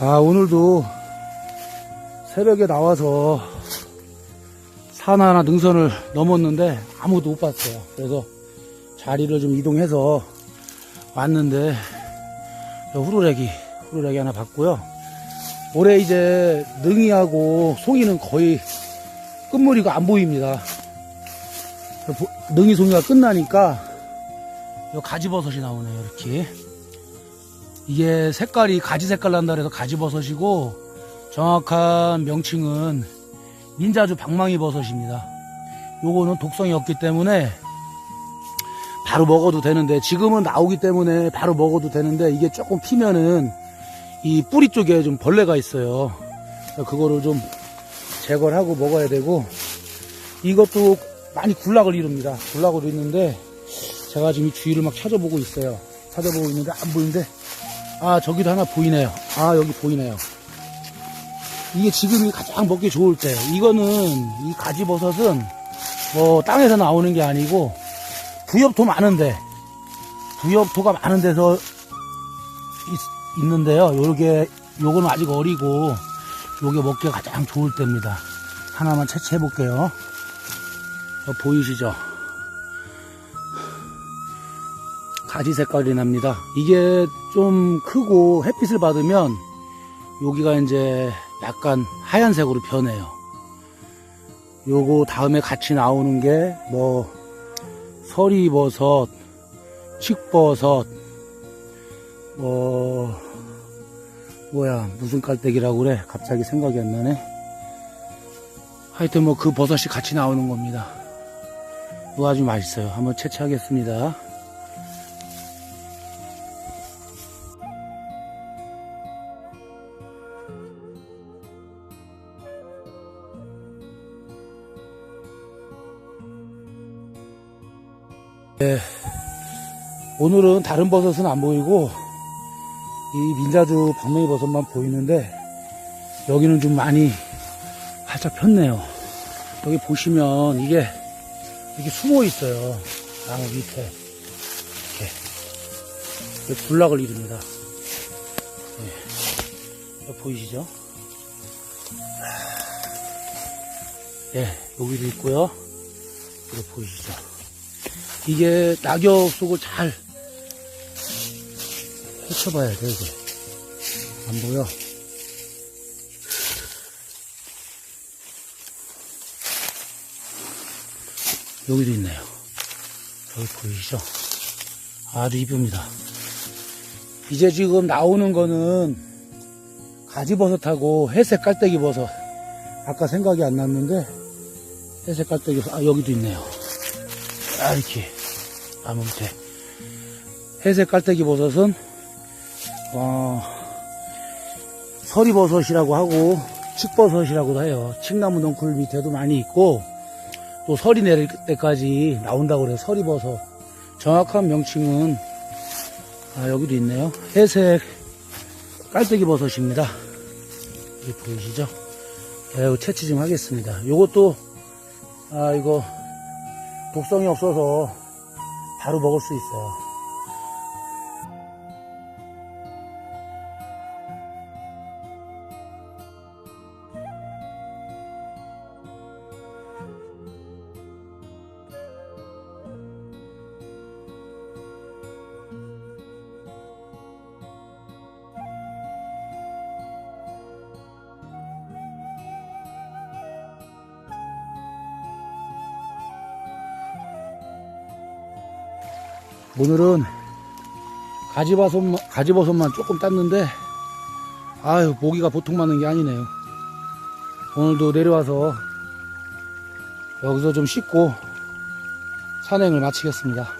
아, 오늘도 새벽에 나와서 산 하나 능선을 넘었는데 아무도 못 봤어요. 그래서 자리를 좀 이동해서 왔는데 저 후루레기, 후루레기 하나 봤고요. 올해 이제 능이하고 송이는 거의 끝무리가 안 보입니다. 보- 능이 송이가 끝나니까 요 가지버섯이 나오네요, 이렇게. 이게 색깔이 가지 색깔 난다 그래서 가지버섯이고 정확한 명칭은 민자주 방망이 버섯입니다. 요거는 독성이 없기 때문에 바로 먹어도 되는데 지금은 나오기 때문에 바로 먹어도 되는데 이게 조금 피면은 이 뿌리 쪽에 좀 벌레가 있어요. 그거를 좀 제거를 하고 먹어야 되고 이것도 많이 굴락을 이룹니다. 굴락을 이루는데 제가 지금 이 주위를 막 찾아보고 있어요. 찾아보고 있는데 안 보이는데 아 저기도 하나 보이네요. 아 여기 보이네요. 이게 지금이 가장 먹기 좋을 때 이거는 이 가지버섯은 뭐 땅에서 나오는 게 아니고 부엽토 많은데 부엽토가 많은 데서 있, 는데요 요게 요거는 아직 어리고 요게 먹기가 가장 좋을 때입니다. 하나만 채취해 볼게요. 어, 보이시죠? 가지 색깔이 납니다. 이게 좀 크고 햇빛을 받으면 여기가 이제 약간 하얀색으로 변해요. 요거 다음에 같이 나오는 게 뭐 서리버섯, 칡버섯, 뭐 뭐야 무슨 깔때기라고 그래 갑자기 생각이 안 나네. 하여튼 뭐 그 버섯이 같이 나오는 겁니다. 이거 아주 맛있어요. 한번 채취하겠습니다. 오늘은 다른 버섯은 안 보이고 이 민자주 방맹이 버섯만 보이는데 여기는 좀 많이 활짝 폈네요. 여기 보시면 이게 이렇게 숨어 있어요. 나무 밑에 이렇게 군락을 이룹니다. 예. 여기 보이시죠? 예, 여기도 있고요. 이거 보이시죠? 이게 낙엽 속을 잘 헤쳐봐야 돼, 이게. 안 보여? 여기도 있네요. 여기 보이시죠? 아주 이쁩니다. 이제 지금 나오는 거는 가지버섯하고 회색 깔때기 버섯. 아까 생각이 안 났는데, 회색 깔때기 아, 여기도 있네요. 아, 이렇게. 밑에. 회색 깔때기 버섯은, 어, 서리버섯이라고 하고, 칡버섯이라고도 해요. 칡나무 넝쿨 밑에도 많이 있고, 또 설이 내릴 때까지 나온다고 그래요. 서리버섯. 정확한 명칭은, 아, 여기도 있네요. 회색 깔때기 버섯입니다. 여기 보이시죠? 네, 이거 채취 좀 하겠습니다. 요것도, 아, 이거, 독성이 없어서 바로 먹을 수 있어요. 오늘은 가지버섯만, 가지버섯만 조금 땄는데, 아유, 모기가 보통 많은 게 아니네요. 오늘도 내려와서 여기서 좀 씻고 산행을 마치겠습니다.